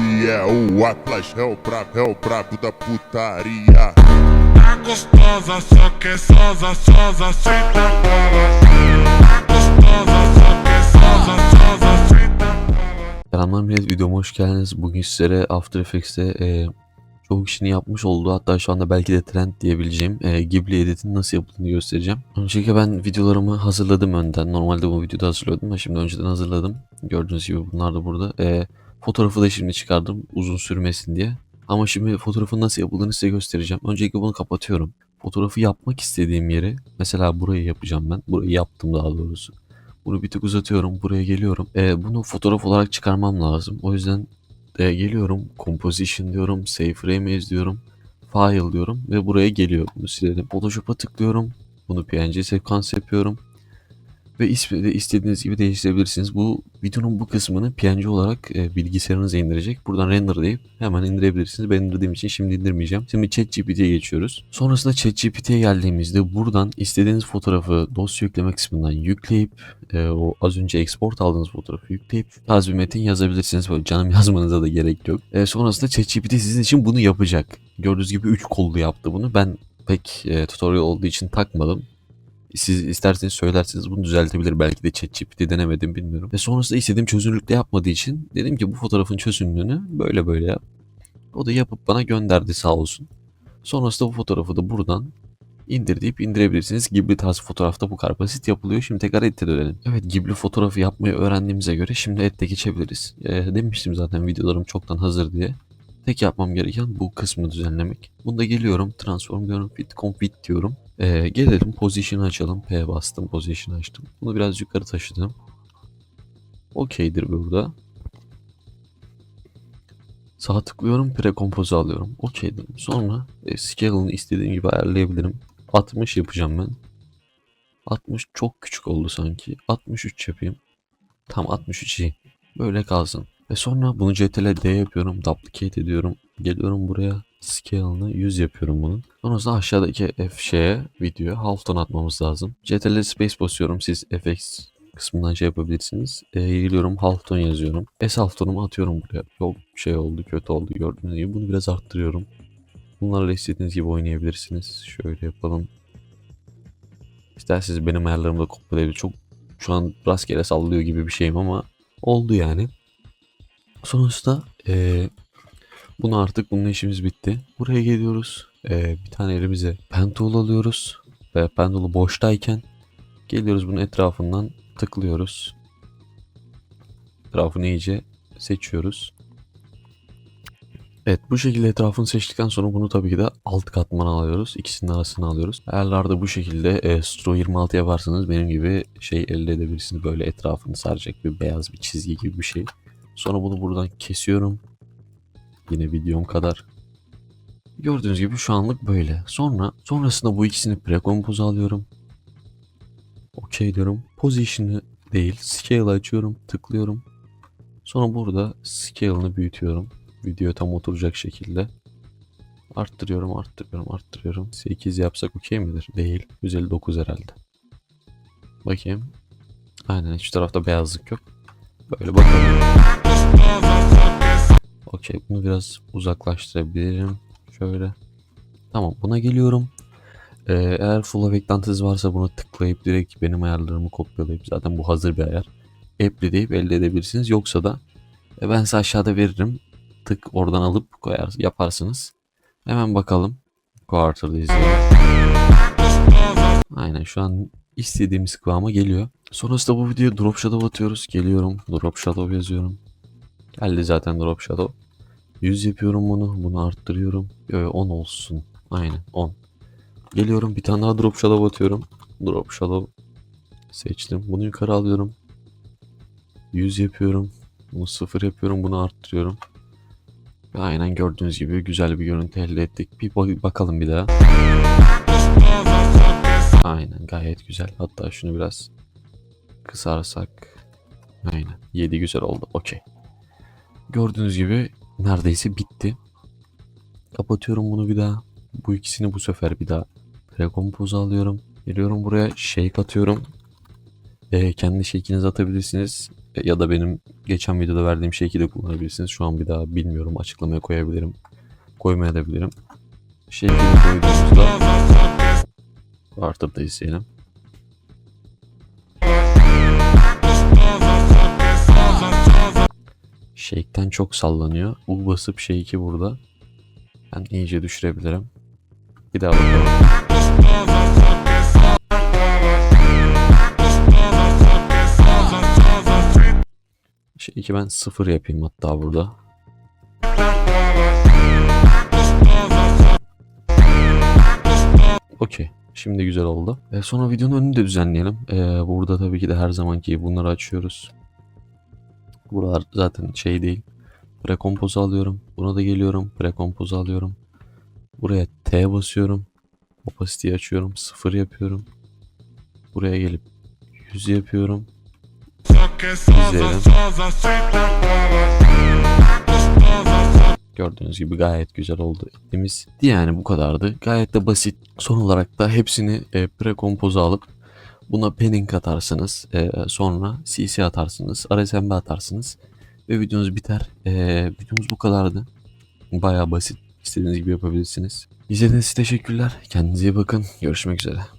se é o Atlas Réu pra réu pra puta putaria. Tá gostosa, só que sosa, sosa, senta. Tá gostosa, só que sosa, sosa, senta. Selamlar millet videoma hoş geldiniz. Bugün sizlere After Effects'te e, çoğu kişinin yapmış olduğu hatta şu anda belki de trend diyebileceğim e, Ghibli editin nasıl yapıldığını göstereceğim. Öncelikle ben videolarımı hazırladım önden. Normalde bu videoda hazırlıyordum ama şimdi önceden hazırladım. Gördüğünüz gibi bunlar da burada. E, fotoğrafı da şimdi çıkardım uzun sürmesin diye. Ama şimdi fotoğrafın nasıl yapıldığını size göstereceğim. Öncelikle bunu kapatıyorum. Fotoğrafı yapmak istediğim yeri mesela burayı yapacağım ben. Burayı yaptım daha doğrusu. Bunu bir tık uzatıyorum. Buraya geliyorum. Ee, bunu fotoğraf olarak çıkarmam lazım. O yüzden e, geliyorum. Composition diyorum. Save frame as diyorum. File diyorum. Ve buraya geliyor. Bunu silelim. Photoshop'a tıklıyorum. Bunu PNG sekans yapıyorum. Ve ismi de istediğiniz gibi değiştirebilirsiniz. Bu videonun bu kısmını PNG olarak e, bilgisayarınıza indirecek. Buradan render deyip hemen indirebilirsiniz. Ben indirdiğim için şimdi indirmeyeceğim. Şimdi ChatGPT'ye geçiyoruz. Sonrasında ChatGPT'ye geldiğimizde buradan istediğiniz fotoğrafı dosya yükleme kısmından yükleyip e, o az önce export aldığınız fotoğrafı yükleyip tarz bir metin yazabilirsiniz. Böyle canım yazmanıza da gerek yok. E, sonrasında ChatGPT sizin için bunu yapacak. Gördüğünüz gibi 3 kollu yaptı bunu. Ben pek e, tutorial olduğu için takmadım. Siz isterseniz söylerseniz bunu düzeltebilir. Belki de ChatGPT denemedim bilmiyorum. Ve sonrasında istediğim çözünürlükte yapmadığı için dedim ki bu fotoğrafın çözünürlüğünü böyle böyle yap. O da yapıp bana gönderdi sağ olsun. Sonrasında bu fotoğrafı da buradan indir deyip indirebilirsiniz. Ghibli tarzı fotoğrafta bu kadar basit yapılıyor. Şimdi tekrar Edit'e dönelim. Evet Ghibli fotoğrafı yapmayı öğrendiğimize göre şimdi Edit'e geçebiliriz. Ee, demiştim zaten videolarım çoktan hazır diye. Tek yapmam gereken bu kısmı düzenlemek. Bunda geliyorum transform diyorum fit confit diyorum. Ee, gelelim position açalım. P bastım position açtım. Bunu biraz yukarı taşıdım. Okeydir burada. Sağ tıklıyorum prekompoze alıyorum. Okey dedim. Sonra e, scale'ını istediğim gibi ayarlayabilirim. 60 yapacağım ben. 60 çok küçük oldu sanki. 63 yapayım. Tam 63 iyi. Böyle kalsın. Ve sonra bunu CTRL D yapıyorum. Duplicate ediyorum. Geliyorum buraya. Scale'ını 100 yapıyorum bunun. Sonrasında aşağıdaki F şeye videoya half tone atmamız lazım. CTRL space basıyorum. Siz FX kısmından şey yapabilirsiniz. E, geliyorum half tone yazıyorum. S half tone'umu atıyorum buraya. Çok şey oldu kötü oldu gördüğünüz gibi. Bunu biraz arttırıyorum. Bunlarla istediğiniz gibi oynayabilirsiniz. Şöyle yapalım. İsterseniz benim ayarlarımı da kopyalayabilir. Çok şu an rastgele sallıyor gibi bir şeyim ama oldu yani. Sonuçta eee bunu artık bunun işimiz bitti. Buraya geliyoruz. Eee, bir tane elimize pen tool alıyoruz. Ve pen tool'u boştayken geliyoruz bunun etrafından tıklıyoruz. Etrafını iyice seçiyoruz. Evet bu şekilde etrafını seçtikten sonra bunu tabii ki de alt katmana alıyoruz. İkisinin arasına alıyoruz. Ayarlarda bu şekilde e, Stro 26 yaparsanız benim gibi şey elde edebilirsiniz. Böyle etrafını saracak bir beyaz bir çizgi gibi bir şey. Sonra bunu buradan kesiyorum. Yine videom kadar. Gördüğünüz gibi şu anlık böyle. Sonra sonrasında bu ikisini prekompoze alıyorum. Okey diyorum. Position'ı değil, scale açıyorum, tıklıyorum. Sonra burada scale'ını büyütüyorum. Video tam oturacak şekilde. Arttırıyorum, arttırıyorum, arttırıyorum. 8 yapsak okey midir? Değil. 159 herhalde. Bakayım. Aynen hiç tarafta beyazlık yok. Böyle bakalım. Okey bunu biraz uzaklaştırabilirim. Şöyle. Tamam buna geliyorum. Ee, eğer full beklentiniz varsa bunu tıklayıp direkt benim ayarlarımı kopyalayıp zaten bu hazır bir ayar. Apply deyip elde edebilirsiniz. Yoksa da e, ben size aşağıda veririm. Tık oradan alıp koyar, yaparsınız. Hemen bakalım. Quarter'da izleyelim. Aynen şu an istediğimiz kıvama geliyor. Sonrasında bu videoya drop shadow atıyoruz. Geliyorum. Drop shadow yazıyorum. Geldi zaten drop shadow. 100 yapıyorum bunu. Bunu arttırıyorum. Yo, 10 olsun. Aynen 10. Geliyorum bir tane daha drop shadow atıyorum. Drop shadow seçtim. Bunu yukarı alıyorum. 100 yapıyorum. Bunu 0 yapıyorum. Bunu arttırıyorum. Aynen gördüğünüz gibi güzel bir görüntü elde ettik. Bir bak- bakalım bir daha. Aynen gayet güzel. Hatta şunu biraz kısarsak. Aynen. 7 güzel oldu. Okey. Gördüğünüz gibi neredeyse bitti. Kapatıyorum bunu bir daha. Bu ikisini bu sefer bir daha prekompoze alıyorum. Geliyorum buraya shake atıyorum. Ee, kendi shake'inizi atabilirsiniz. E, Ya da benim geçen videoda verdiğim shake'i de kullanabilirsiniz. Şu an bir daha bilmiyorum. Açıklamaya koyabilirim. Koymayabilirim. Shake'i koyduğumuzda Barter da izleyelim. Shake'ten çok sallanıyor. U basıp Shake'i burada. Ben iyice düşürebilirim. Bir daha bakalım. Shake'i ben sıfır yapayım hatta burada. Okey. Şimdi güzel oldu. E, sonra videonun önünü de düzenleyelim. E, burada tabii ki de her zamanki bunları açıyoruz. Buralar zaten şey değil. Prekompozu alıyorum. Buna da geliyorum. Prekompozu alıyorum. Buraya T basıyorum. Opacity'yi açıyorum. Sıfır yapıyorum. Buraya gelip 100 yapıyorum. İzleyelim. Gördüğünüz gibi gayet güzel oldu ettiğimiz. Yani bu kadardı. Gayet de basit. Son olarak da hepsini e, prekompoza alıp buna panning atarsınız. E, sonra CC atarsınız. RSMB atarsınız. Ve videonuz biter. E, videomuz bu kadardı. Baya basit. İstediğiniz gibi yapabilirsiniz. İzlediğiniz için teşekkürler. Kendinize iyi bakın. Görüşmek üzere.